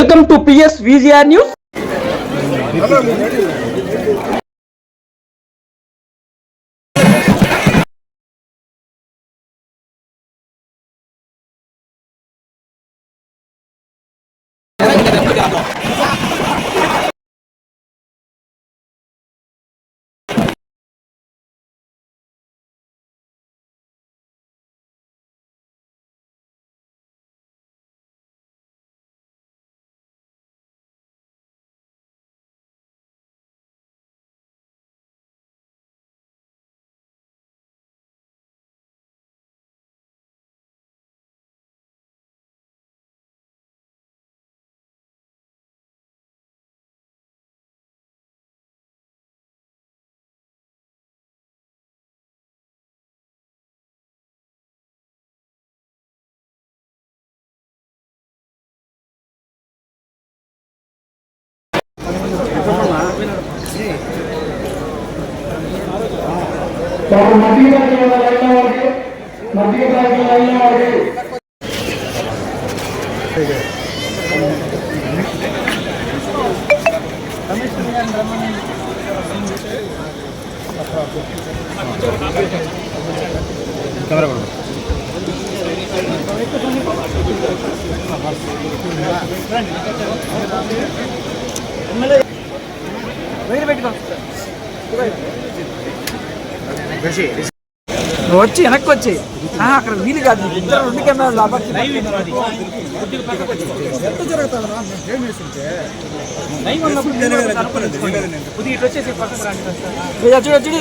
welcome to PS VGR news ಅವರು ಮಟ್ಟಿಗೆ ಹಾಕಿಲ್ಲ ಎಲ್ಲ ಅವ್ರಿಗೆ ಮಟ್ಟಿಗೆ ಹಾಕಿಲ್ಲ ಎಲ್ಲ ಅವ್ರಿಗೆ ಕ್ಯಾಮರಾ ಕೊಡ್ಬೇಕು నువ్వు వచ్చి వెనక్కి వచ్చి. అక్కడ వీలు కాదు. ఇద్దరు రెండు కెమెరాలు లాభానికి ఎంత జరుగుతుందా చూడు చూడు.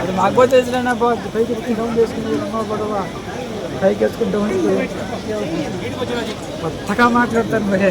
అది మాకు పోతే పైకి ఎత్తుకుని డౌన్ చేసుకుని గొడవ. పైకి వేసుకుని డౌన్ కొత్తగా మాట్లాడతాను మరి.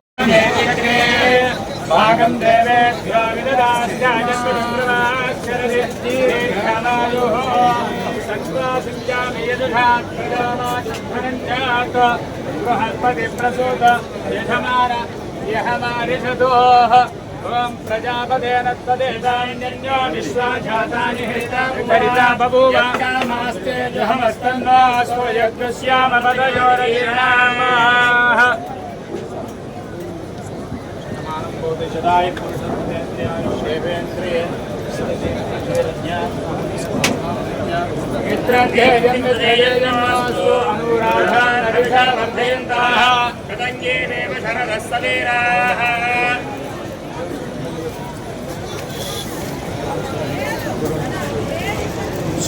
భాగం దేవేభ్యో విదదాస్యాజస్వరుద్రమాక్షరదిర్ఘనాయుః సక్ష్మాసించామి బృహస్పతి ప్రసూత యజమాన యహమారిషదోః ఓం ప్రజాపదేన తదేదాన్యో విశ్వాజాతాని హరితా బభూవ కామాస్తే జహమస్తన్నో बोधिषदाय पुरुषस्तेन्द्रियाय श्रेवेन्द्रियज्ञानस्तु अनुराधानविषवर्धयन्ताः कृतज्ञेनेव शरदः सवीराः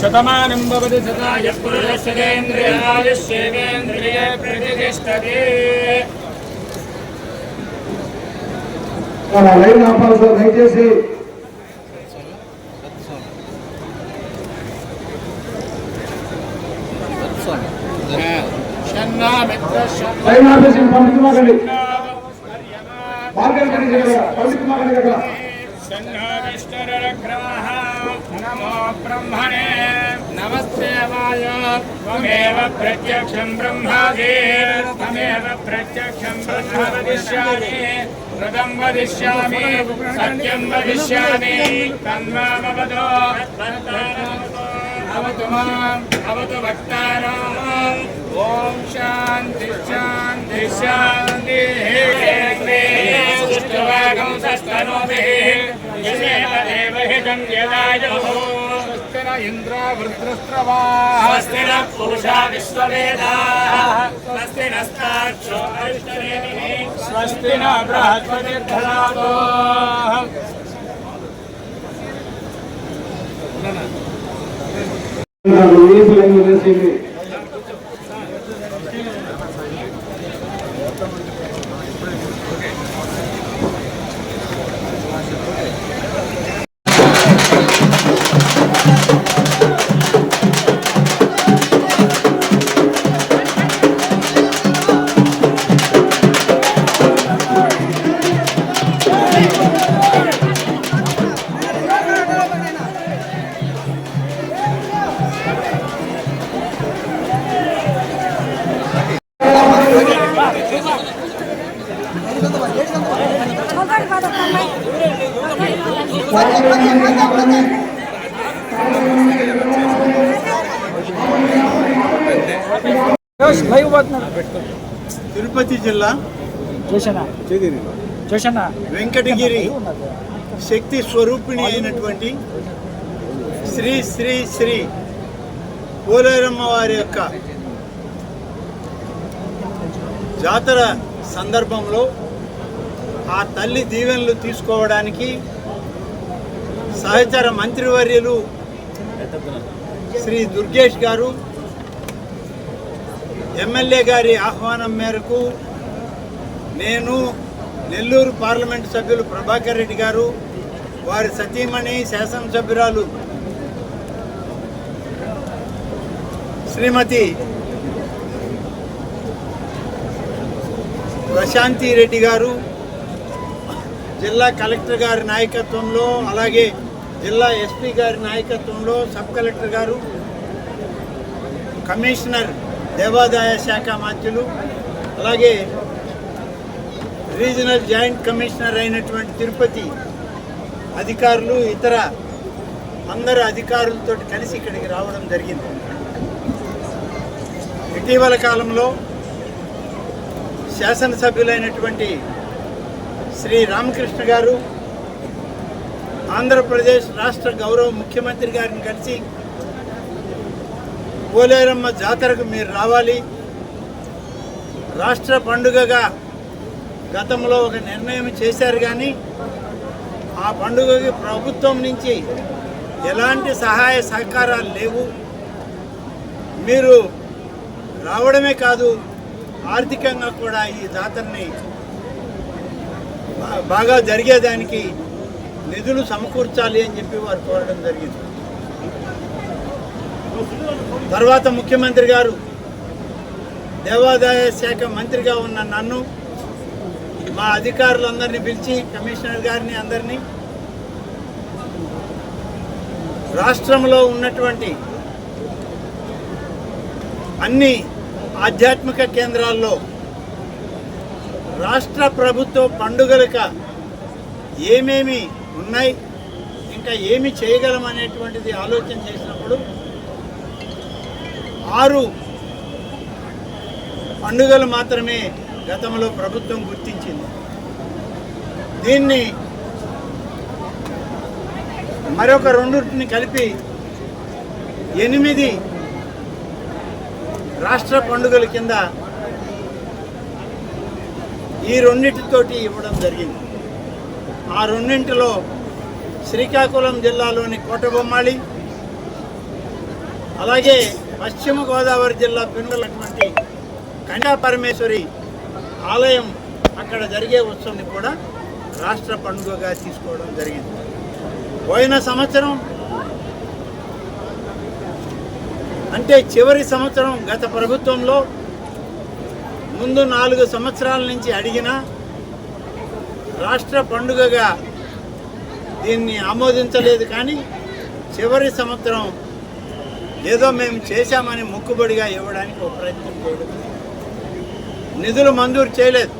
शतमानं भवति सदा यः पुरुषस्तेन्द्रियाय शिवेन्द्रिये प्रतिष्ठते మన లైవ్ ఆపాలి సార్ దయచేసి లైవ్ ఆపేసి పంపించమాకండి. మార్కెట్ పంపించమాకండి అక్కడ నమో బ్రహ్మణే ప్రత్యక్షం బ్రహ్మాదే త్వమేవ ప్రత్యక్షం బ్రహ్మ ఘృతం వదిష్యామి సత్యం వదిష్యామి తన్మామవతో అవతు మాం అవతు భక్తానాం ఓం శాంతి శాంతి శాంతి సుష్ఠవాగం సస్తనోభిః దేవహితం యదాయో ఇంద్ర వృద్రస్రవాస్తిన పురుషా విశ్వవేదాః. స్వస్తి నస్తాక్షో అరిష్టనేమిః స్వస్తి న బృహస్పతి తిరుపతి జిల్లా వెంకటగిరి శక్తి స్వరూపిణి అయినటువంటి శ్రీ శ్రీ శ్రీ పోలేరమ్మ వారి యొక్క జాతర సందర్భంలో ఆ తల్లి దీవెనలు తీసుకోవడానికి సహచర మంత్రివర్యులు శ్రీ దుర్గేష్ గారు ఎమ్మెల్యే గారి ఆహ్వానం మేరకు నేను నెల్లూరు పార్లమెంటు సభ్యులు ప్రభాకర్ రెడ్డి గారు వారి సతీమణి శాసనసభ్యురాలు శ్రీమతి ప్రశాంతి రెడ్డి గారు జిల్లా కలెక్టర్ గారి నాయకత్వంలో అలాగే జిల్లా ఎస్పీ గారి నాయకత్వంలో సబ్ కలెక్టర్ గారు కమిషనర్ దేవాదాయ శాఖ మాత్యులు అలాగే రీజనల్ జాయింట్ కమిషనర్ అయినటువంటి తిరుపతి అధికారులు ఇతర అందరు అధికారులతో కలిసి ఇక్కడికి రావడం జరిగింది. ఇటీవల కాలంలో శాసనసభ్యులైనటువంటి శ్రీ రామకృష్ణ గారు ఆంధ్రప్రదేశ్ రాష్ట్ర గౌరవ ముఖ్యమంత్రి గారిని కలిసి పోలేరమ్మ జాతరకు మీరు రావాలి. రాష్ట్ర పండుగగా గతంలో ఒక నిర్ణయం చేశారు కానీ ఆ పండుగకి ప్రభుత్వం నుంచి ఎలాంటి సహాయ సహకారాలు లేవు. మీరు రావడమే కాదు ఆర్థికంగా కూడా ఈ జాతరని బాగా జరిగేదానికి నిధులు సమకూర్చాలి అని చెప్పి వారు కోరడం జరిగింది. తర్వాత ముఖ్యమంత్రి గారు దేవాదాయ శాఖ మంత్రిగా ఉన్న నన్ను మా అధికారులందరినీ పిలిచి కమిషనర్ గారిని అందరినీ రాష్ట్రంలో ఉన్నటువంటి అన్ని ఆధ్యాత్మిక కేంద్రాల్లో రాష్ట్ర ప్రభుత్వ పండుగలక ఏమేమి ఉన్నాయి. ఇంకా ఏమి చేయగలం అనేటువంటిది ఆలోచన చేసినప్పుడు ఆరు పండుగలు మాత్రమే గతంలో ప్రభుత్వం గుర్తించింది. దీన్ని మరొక రెండింటిని కలిపి ఎనిమిది రాష్ట్ర పండుగల కింద ఈ రెండింటితోటి ఇవ్వడం జరిగింది. ఆ రెండింటిలో శ్రీకాకుళం జిల్లాలోని కోటబొమ్మాళి అలాగే పశ్చిమ గోదావరి జిల్లా పెనుగలటువంటి కండాపరమేశ్వరి ఆలయం అక్కడ జరిగే ఉత్సవాన్ని కూడా రాష్ట్ర పండుగగా తీసుకోవడం జరిగింది. పోయిన సంవత్సరం అంటే చివరి సంవత్సరం గత ప్రభుత్వంలో ముందు నాలుగు సంవత్సరాల నుంచి అడిగినా రాష్ట్ర పండుగగా దీన్ని ఆమోదించలేదు కానీ చివరి సంవత్సరం ఏదో మేము చేశామని మొక్కుబడిగా ఇవ్వడానికి ఒక ప్రయత్నం చేయడం నిధులు మంజూరు చేయలేదు.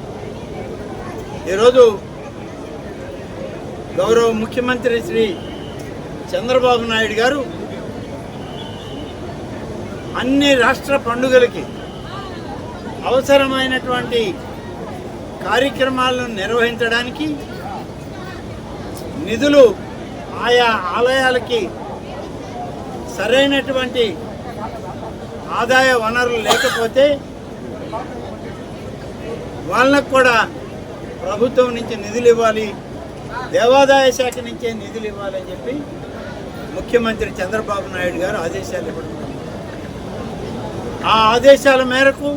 ఈరోజు గౌరవ ముఖ్యమంత్రి శ్రీ చంద్రబాబు నాయుడు గారు అన్ని రాష్ట్ర పండుగలకి అవసరమైనటువంటి కార్యక్రమాలను నిర్వహించడానికి నిధులు ఆయా ఆలయాలకి సరైనటువంటి ఆదాయ వనరులు లేకపోతే వాళ్ళకు కూడా ప్రభుత్వం నుంచి నిధులు ఇవ్వాలి దేవాదాయ శాఖ నుంచే నిధులు ఇవ్వాలని చెప్పి ముఖ్యమంత్రి చంద్రబాబు నాయుడు గారు ఆదేశాలు ఇవ్వడం ఆ ఆదేశాల మేరకు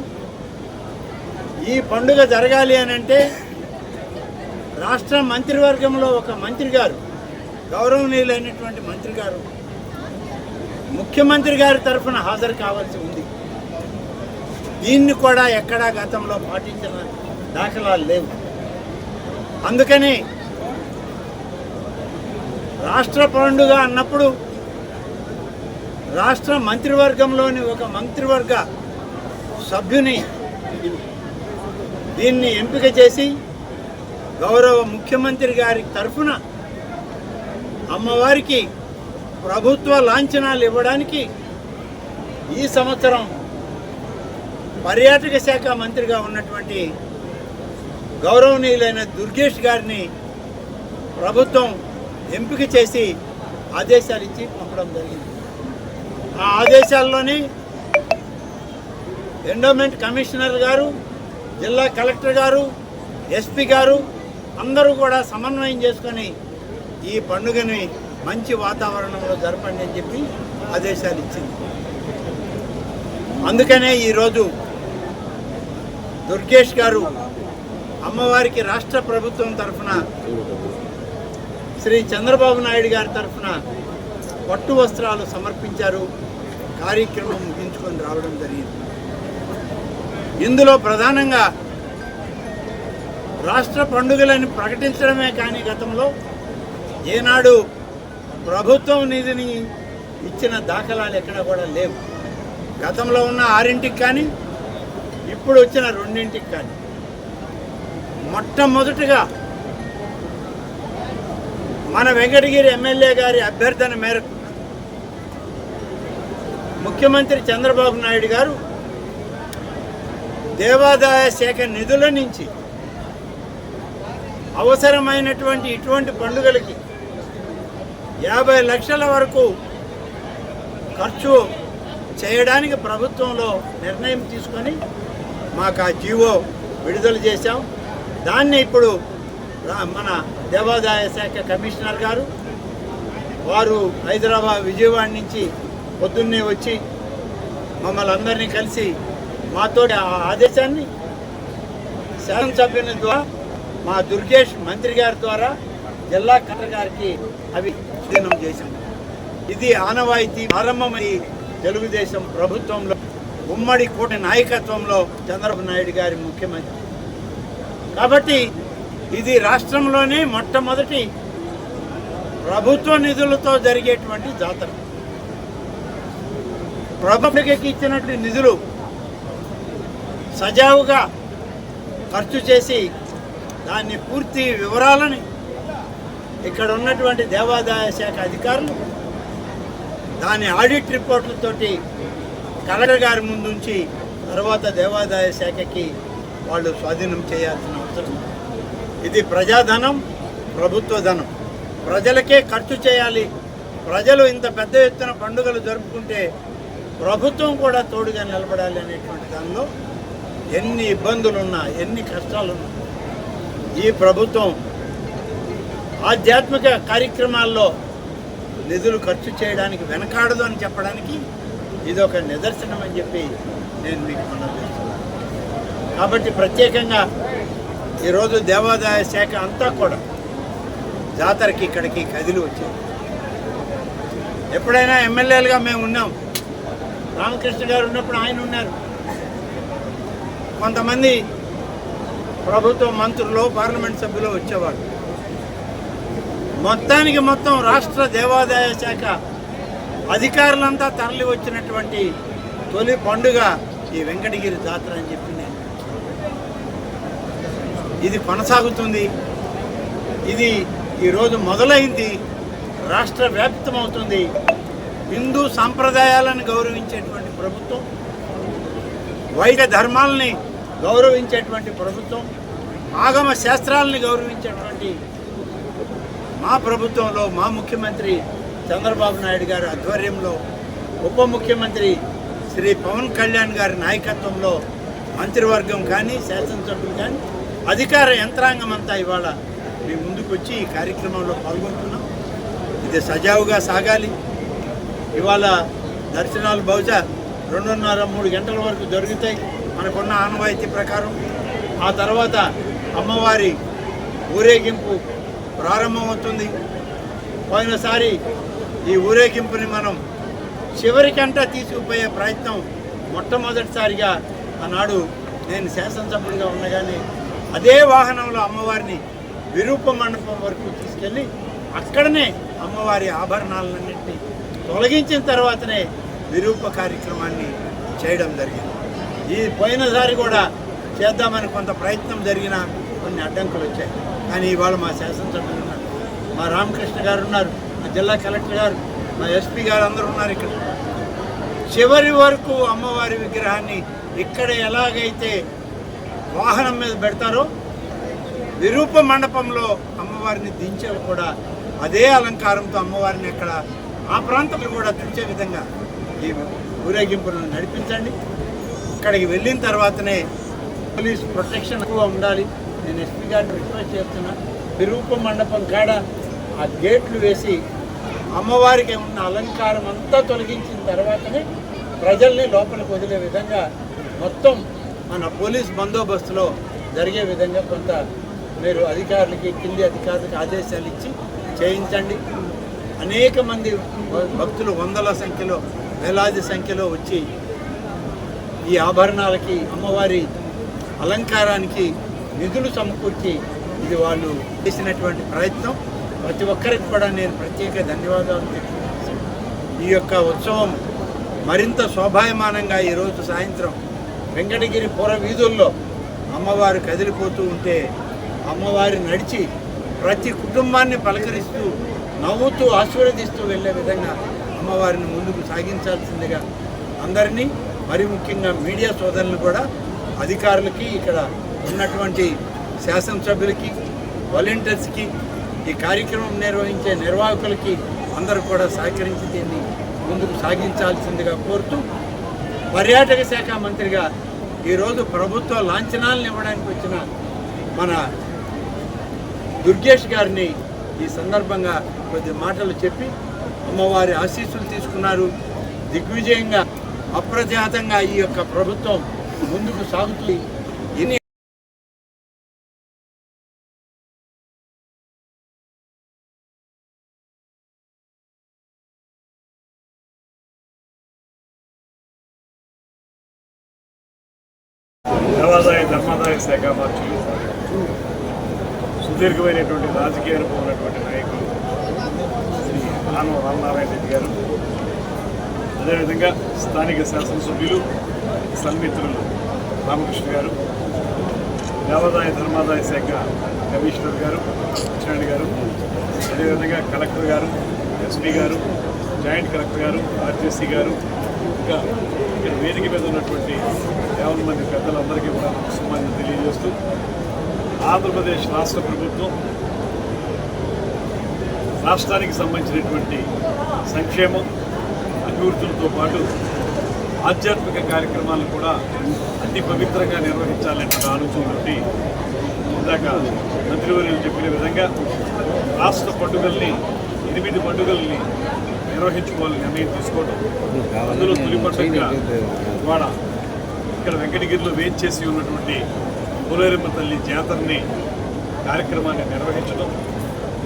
ఈ పండుగ జరగాలి అని అంటే రాష్ట్ర మంత్రివర్గంలో ఒక మంత్రి గారు గౌరవనీయులైనటువంటి మంత్రి గారు ముఖ్యమంత్రి గారి తరఫున హాజరు కావాల్సి ఉంది. దీన్ని కూడా ఎక్కడా గతంలో పాటించిన దాఖలాలు లేవు. అందుకని రాష్ట్ర పండుగ అన్నప్పుడు రాష్ట్ర మంత్రివర్గంలోని ఒక మంత్రివర్గ సభ్యుని దీన్ని ఎంపిక చేసి గౌరవ ముఖ్యమంత్రి గారి తరఫున అమ్మవారికి ప్రభుత్వ లాంఛనాలు ఇవ్వడానికి ఈ సంవత్సరం పర్యాటక శాఖ మంత్రిగా ఉన్నటువంటి గౌరవనీయులైన దుర్గేష్ గారిని ప్రభుత్వం ఎంపిక చేసి ఆదేశాలు ఇచ్చి పంపడం జరిగింది. ఆ ఆదేశాల్లోని ఎండోమెంట్ కమిషనర్ గారు జిల్లా కలెక్టర్ గారు ఎస్పీ గారు అందరూ కూడా సమన్వయం చేసుకొని ఈ పండుగని మంచి వాతావరణంలో జరపండి అని చెప్పి ఆదేశాలు ఇచ్చింది. అందుకనే ఈరోజు దుర్గేష్ గారు అమ్మవారికి రాష్ట్ర ప్రభుత్వం తరఫున శ్రీ చంద్రబాబు నాయుడు గారి తరఫున పట్టు వస్త్రాలు సమర్పించారు. కార్యక్రమం ముగించుకొని రావడం జరిగింది. ఇందులో ప్రధానంగా రాష్ట్ర పండుగలను ప్రకటించడమే కానీ గతంలో ఏనాడు ప్రభుత్వం నిధిని ఇచ్చిన దాఖలాలు ఎక్కడ కూడా లేవు. గతంలో ఉన్న ఆరింటికి కానీ ఇప్పుడు వచ్చిన రెండింటికి కానీ. మొట్టమొదటిగా మన వెంకటగిరి ఎమ్మెల్యే గారి అభ్యర్థన మేరకు ముఖ్యమంత్రి చంద్రబాబు నాయుడు గారు దేవాదాయ శాఖ నిధుల నుంచి అవసరమైనటువంటి ఇటువంటి పండుగలకి యాభై లక్షల వరకు ఖర్చు చేయడానికి ప్రభుత్వంలో నిర్ణయం తీసుకొని మాకు ఆ జీవో విడుదల చేశాం. దాన్ని ఇప్పుడు మన దేవాదాయ శాఖ కమిషనర్ గారు వారు హైదరాబాద్ విజయవాడ నుంచి పొద్దున్నే వచ్చి మమ్మల్ని అందరినీ కలిసి మాతో ఆ ఆదేశాన్ని శాసనసభ్యుల ద్వారా మా దుర్గేష్ మంత్రి గారి ద్వారా జిల్లా కలెక్టర్ గారికి అవి దినం చేశాం. ఇది ఆనవాయితీ ప్రారంభమై తెలుగుదేశం ప్రభుత్వంలో ఉమ్మడి కూటమి నాయకత్వంలో చంద్రబాబు నాయుడు గారి ముఖ్యమంత్రి. కాబట్టి ఇది రాష్ట్రంలోనే మొట్టమొదటి ప్రభుత్వ నిధులతో జరిగేటువంటి జాతర. ప్రభుత్వకి ఇచ్చినటువంటి నిధులు సజావుగా ఖర్చు చేసి దాన్ని పూర్తి వివరాలని ఇక్కడ ఉన్నటువంటి దేవాదాయ శాఖ అధికారులు దాని ఆడిట్ రిపోర్ట్లతోటి కలెక్టర్ గారి ముందుంచి తర్వాత దేవాదాయ శాఖకి వాళ్ళు స్వాధీనం చేయాల్సిన అవసరం. ఇది ప్రజాధనం ప్రభుత్వ ధనం. ప్రజలకే ఖర్చు చేయాలి. ప్రజలు ఇంత పెద్ద ఎత్తున పండుగలు జరుపుకుంటే ప్రభుత్వం కూడా తోడుగా నిలబడాలి అనేటువంటి దానిలో ఎన్ని ఇబ్బందులున్నా ఎన్ని కష్టాలున్నా ఈ ప్రభుత్వం ఆధ్యాత్మిక కార్యక్రమాల్లో నిధులు ఖర్చు చేయడానికి వెనకాడదు అని చెప్పడానికి ఇది ఒక నిదర్శనం అని చెప్పి నేను మీకు మనం చేస్తున్నాను కాబట్టి ప్రత్యేకంగా ఈరోజు దేవాదాయ శాఖ అంతా కూడా జాతరకి ఇక్కడికి కదిలి వచ్చాయి ఎప్పుడైనా ఎమ్మెల్యేలుగా మేము ఉన్నాం. రామకృష్ణ గారు ఉన్నప్పుడు ఆయన ఉన్నారు. కొంతమంది ప్రభుత్వ మంత్రులు పార్లమెంట్ సభ్యులు వచ్చేవారు మొత్తానికి మొత్తం రాష్ట్ర దేవాదాయ శాఖ అధికారులంతా తరలి వచ్చినటువంటి తొలి పండుగ ఈ వెంకటగిరి జాతర అని చెప్పి నేను ఇది కొనసాగుతుంది. ఇది ఈరోజు మొదలైంది. రాష్ట్ర వ్యాప్తమవుతుంది. హిందూ సాంప్రదాయాలను గౌరవించేటువంటి ప్రభుత్వం వైద్య ధర్మాలని గౌరవించేటువంటి ప్రభుత్వం ఆగమ శాస్త్రాలని గౌరవించేటువంటి మా ప్రభుత్వంలో మా ముఖ్యమంత్రి చంద్రబాబు నాయుడు గారి ఆధ్వర్యంలో ఉప ముఖ్యమంత్రి శ్రీ పవన్ కళ్యాణ్ గారి నాయకత్వంలో మంత్రివర్గం కానీ శాసనసభ్యులు కానీ అధికార యంత్రాంగం అంతా ఇవాళ మీ ముందుకు వచ్చి ఈ కార్యక్రమంలో పాల్గొంటున్నాం. ఇది సజావుగా సాగాలి. ఇవాళ దర్శనాలు బహుశా రెండున్నర మూడు గంటల వరకు జరుగుతాయి. మనకున్న ఆనవాయితీ ప్రకారం ఆ తర్వాత అమ్మవారి ఊరేగింపు ప్రారంభమవుతుంది. పోయినసారి ఈ ఊరేగింపుని మనం చివరికంట తీసుకుపోయే ప్రయత్నం మొట్టమొదటిసారిగా ఆనాడు నేను శాసనసభ్యుడిగా ఉండగానే అదే వాహనంలో అమ్మవారిని విరూప మండపం వరకు తీసుకెళ్ళి అక్కడనే అమ్మవారి ఆభరణాలన్నింటినీ తొలగించిన తర్వాతనే విరూప కార్యక్రమాన్ని చేయడం జరిగింది. ఈ పోయినసారి కూడా చేద్దామని కొంత ప్రయత్నం జరిగిన కొన్ని అడ్డంకులు వచ్చాయి. కానీ ఇవాళ మా శాసనసభ్యులు ఉన్నారు. మా రామకృష్ణ గారు ఉన్నారు మా జిల్లా కలెక్టర్ గారు మా ఎస్పీ గారు అందరూ ఉన్నారు ఇక్కడ. చివరి వరకు అమ్మవారి విగ్రహాన్ని ఇక్కడ ఎలాగైతే వాహనం మీద పెడతారో విరూప మండపంలో అమ్మవారిని దించేవి కూడా అదే అలంకారంతో అమ్మవారిని అక్కడ ఆ ప్రాంతంలో కూడా తెచ్చే విధంగా ఈ ఊరేగింపులను నడిపించండి. అక్కడికి వెళ్ళిన తర్వాతనే పోలీస్ ప్రొటెక్షన్ ఎక్కువ ఉండాలి. నేను ఎస్పీ గారిని రిక్వెస్ట్ చేస్తున్నా. విరూప మండపం కాడ ఆ గేట్లు వేసి అమ్మవారికి ఉన్న అలంకారం అంతా తొలగించిన తర్వాతనే ప్రజల్ని లోపలికి వదిలే విధంగా మొత్తం మన పోలీస్ బందోబస్తులో జరిగే విధంగా కొంత మీరు అధికారులకి కింది అధికారులకి ఆదేశాలు ఇచ్చి చేయించండి. అనేక మంది భక్తులు వందల సంఖ్యలో వేలాది సంఖ్యలో వచ్చి ఈ ఆభరణాలకి అమ్మవారి అలంకారానికి నిధులు సమకూర్చి ఇది వాళ్ళు చేసినటువంటి ప్రయత్నం ప్రతి ఒక్కరికి కూడా నేను ప్రత్యేక ధన్యవాదాలు తెలియజేస్తున్నాను. ఈ యొక్క ఉత్సవం మరింత శోభాయమానంగా ఈరోజు సాయంత్రం వెంకటగిరి పుర వీధుల్లో అమ్మవారు కదిలిపోతూ ఉంటే అమ్మవారి నడిచి ప్రతి కుటుంబాన్ని పలకరిస్తూ నవ్వుతూ ఆశీర్వదిస్తూ వెళ్ళే విధంగా అమ్మవారిని ముందుకు సాగించాల్సిందిగా అందరినీ మరి ముఖ్యంగా మీడియా సోదరులు కూడా అధికారులకి ఇక్కడ ఉన్నటువంటి శాసనసభ్యులకి వాలంటీర్స్కి ఈ కార్యక్రమం నిర్వహించే నిర్వాహకులకి అందరూ కూడా సహకరించి దీన్ని ముందుకు సాగించాల్సిందిగా కోరుతూ పర్యాటక శాఖ మంత్రిగా ఈరోజు ప్రభుత్వ లాంఛనాలను ఇవ్వడానికి వచ్చిన మన దుర్గేష్ గారిని ఈ సందర్భంగా కొద్ది మాటలు చెప్పి అమ్మవారి ఆశీస్సులు తీసుకున్నారు. దిగ్విజయంగా అప్రజాతంగా ఈ యొక్క ప్రభుత్వం ముందుకు సాగుతూ ఎన్ని దేవాదాయ ధర్మాదాయ శాఖ మంత్రులు సుదీర్ఘమైనటువంటి రాజకీయానికి ఉన్నటువంటి నాయకులు శ్రీ ఆనవ రామనారాయణ రెడ్డి గారు. అదేవిధంగా స్థానిక శాసనసభ్యులు సన్మిత్రులు రామకృష్ణ గారు దేవాదాయ ధర్మాదాయ శాఖ కమిషనర్ గారు కృష్ణారెడ్డి గారు అదేవిధంగా కలెక్టర్ గారు ఎస్పీ గారు జాయింట్ కలెక్టర్ గారు ఆర్జేసీ గారు ఇంకా ఇక్కడ వేదిక మీద ఉన్నటువంటి యావన్ మంది పెద్దలందరికీ కూడా నమస్కారాన్ని తెలియజేస్తూ ఆంధ్రప్రదేశ్ రాష్ట్ర ప్రభుత్వం రాష్ట్రానికి సంబంధించినటువంటి సంక్షేమం అభివృద్ధులతో పాటు ఆధ్యాత్మిక కార్యక్రమాలను కూడా అతి పవిత్రంగా నిర్వహించాలనే ఆలోచనతోటి ఇందాక మంత్రివర్యులు చెప్పిన విధంగా రాష్ట్ర పండుగల్ని ఎనిమిది పండుగల్ని నిర్వహించుకోవాలని నిర్ణయం తీసుకోవడం అందులో తొలి పండుగ ఇక్కడ వెంకటగిరిలో వేచి చేసి ఉన్నటువంటి పోలేరమ్మ తల్లి జాతరని కార్యక్రమాన్ని నిర్వహించడం.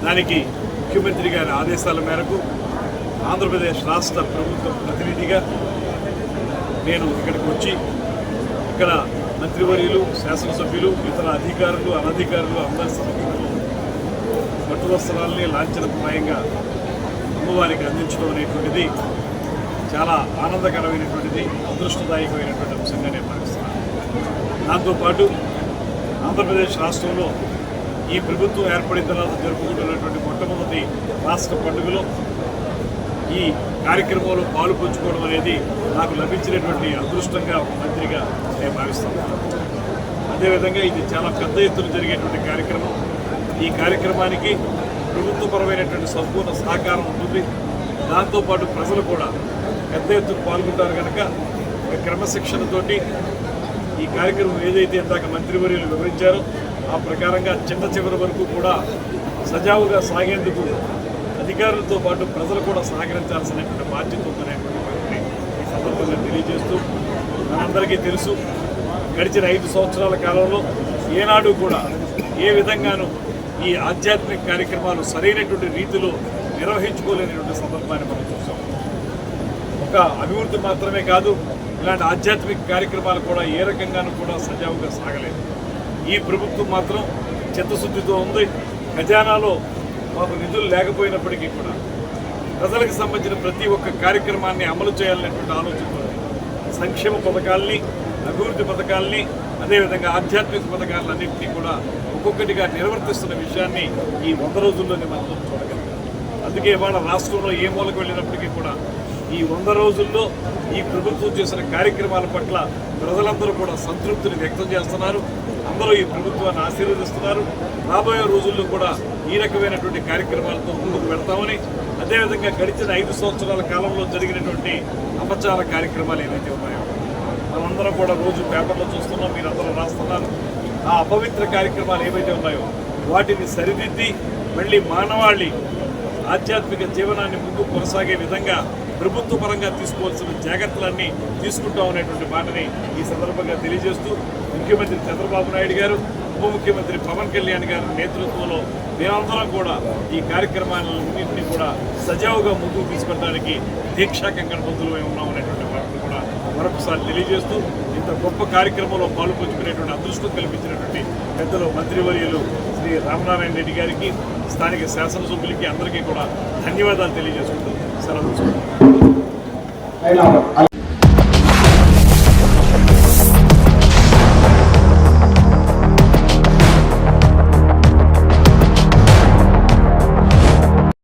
దానికి ముఖ్యమంత్రి గారి ఆదేశాల మేరకు ఆంధ్రప్రదేశ్ రాష్ట్ర ప్రభుత్వ ప్రతినిధిగా నేను ఇక్కడికి వచ్చి ఇక్కడ మంత్రివర్యులు శాసనసభ్యులు ఇతర అధికారులు అనధికారులు అందరి సమక్షంలో పట్టు వస్త్రాలని లాంఛనప్రాయంగా అమ్మవారికి అందించడం అనేటువంటిది చాలా ఆనందకరమైనటువంటిది అదృష్టదాయకమైనటువంటి అంశంగా నేను భావిస్తున్నాను. దాంతోపాటు ఆంధ్రప్రదేశ్ రాష్ట్రంలో ఈ ప్రభుత్వం ఏర్పడిన తర్వాత జరుపుకుంటున్నటువంటి మొట్టమొదటి రాష్ట్ర పండుగలో ఈ కార్యక్రమంలో పాలు పంచుకోవడం అనేది నాకు లభించినటువంటి అదృష్టంగా ఒక మంత్రిగా నేను భావిస్తాను. అదేవిధంగా ఇది చాలా పెద్ద ఎత్తున జరిగేటువంటి కార్యక్రమం. ఈ కార్యక్రమానికి ప్రభుత్వపరమైనటువంటి సంపూర్ణ సహకారం ఉంటుంది. దాంతోపాటు ప్రజలు కూడా పెద్ద ఎత్తున పాల్గొంటారు కనుక క్రమశిక్షణతోటి ఈ కార్యక్రమం ఏదైతే ఇందాక మంత్రివర్యులు వివరించారో ఆ ప్రకారంగా చిన్న చివరి వరకు కూడా సజావుగా సాగేందుకు అధికారులతో పాటు ప్రజలు కూడా సహకరించాల్సినటువంటి బాధ్యత ఉందనేటువంటి వాటిని ఈ సందర్భంగా తెలియజేస్తూ మనందరికీ తెలుసు గడిచిన ఐదు సంవత్సరాల కాలంలో ఏనాడు కూడా ఏ విధంగానూ ఈ ఆధ్యాత్మిక కార్యక్రమాలు సరైనటువంటి రీతిలో నిర్వహించుకోలేనటువంటి సందర్భాన్ని మనం చూసాం. ఒక అభివృద్ధి మాత్రమే కాదు ఇలాంటి ఆధ్యాత్మిక కార్యక్రమాలు కూడా ఏ రకంగానూ కూడా సజావుగా సాగలేదు. ఈ ప్రభుత్వం మాత్రం చిత్తశుద్ధితో ఉంది. ఖజానాలో మాకు నిధులు లేకపోయినప్పటికీ కూడా ప్రజలకు సంబంధించిన ప్రతి ఒక్క కార్యక్రమాన్ని అమలు చేయాలనేటువంటి ఆలోచనతో సంక్షేమ పథకాల్ని అభివృద్ధి పథకాల్ని అదేవిధంగా ఆధ్యాత్మిక పథకాలన్నింటినీ కూడా ఒక్కొక్కటిగా నిర్వర్తిస్తున్న విషయాన్ని ఈ వంద రోజుల్లోనే మనం చూడగలం. అందుకే ఇవాళ రాష్ట్రంలో ఏ మూలకు వెళ్ళినప్పటికీ కూడా ఈ వంద రోజుల్లో ఈ ప్రభుత్వం చేసిన కార్యక్రమాల పట్ల ప్రజలందరూ కూడా సంతృప్తిని వ్యక్తం చేస్తున్నారు. అందరూ ఈ ప్రభుత్వాన్ని ఆశీర్వదిస్తున్నారు. రాబోయే రోజుల్లో కూడా ఈ రకమైనటువంటి కార్యక్రమాలతో ముందుకు పెడతామని అదేవిధంగా గడిచిన ఐదు సంవత్సరాల కాలంలో జరిగినటువంటి అపచార కార్యక్రమాలు ఏవైతే ఉన్నాయో మనందరం కూడా రోజు పేపర్లో చూస్తున్నాం మీరందరూ రాస్తున్నారు. ఆ అపవిత్ర కార్యక్రమాలు ఏవైతే ఉన్నాయో వాటిని సరిదిద్ది మళ్ళీ మానవాళి ఆధ్యాత్మిక జీవనాన్ని ముందు కొనసాగే విధంగా ప్రభుత్వ పరంగా తీసుకోవాల్సిన జాగ్రత్తలన్నీ తీసుకుంటాం అనేటువంటి మాటని ఈ సందర్భంగా తెలియజేస్తూ ముఖ్యమంత్రి చంద్రబాబు నాయుడు గారు ఉప ముఖ్యమంత్రి పవన్ కళ్యాణ్ గారి నేతృత్వంలో మేమందరం కూడా ఈ కార్యక్రమాలన్నింటినీ కూడా సజావుగా ముందుకు తీసుకెళ్ళడానికి దీక్షా కంకణబద్ధులమై ఉన్నాం అనేటువంటి మాటను కూడా మరొకసారి తెలియజేస్తూ ఇంత గొప్ప కార్యక్రమంలో పాల్పంచుకునేటువంటి అదృష్టం కల్పించినటువంటి పెద్దలు మంత్రివర్యులు శ్రీ రామనారాయణ రెడ్డి గారికి స్థానిక శాసనసభ్యులకి అందరికీ కూడా ధన్యవాదాలు తెలియజేసుకుంటూ సెలవు తీసుకుంటాం అయినా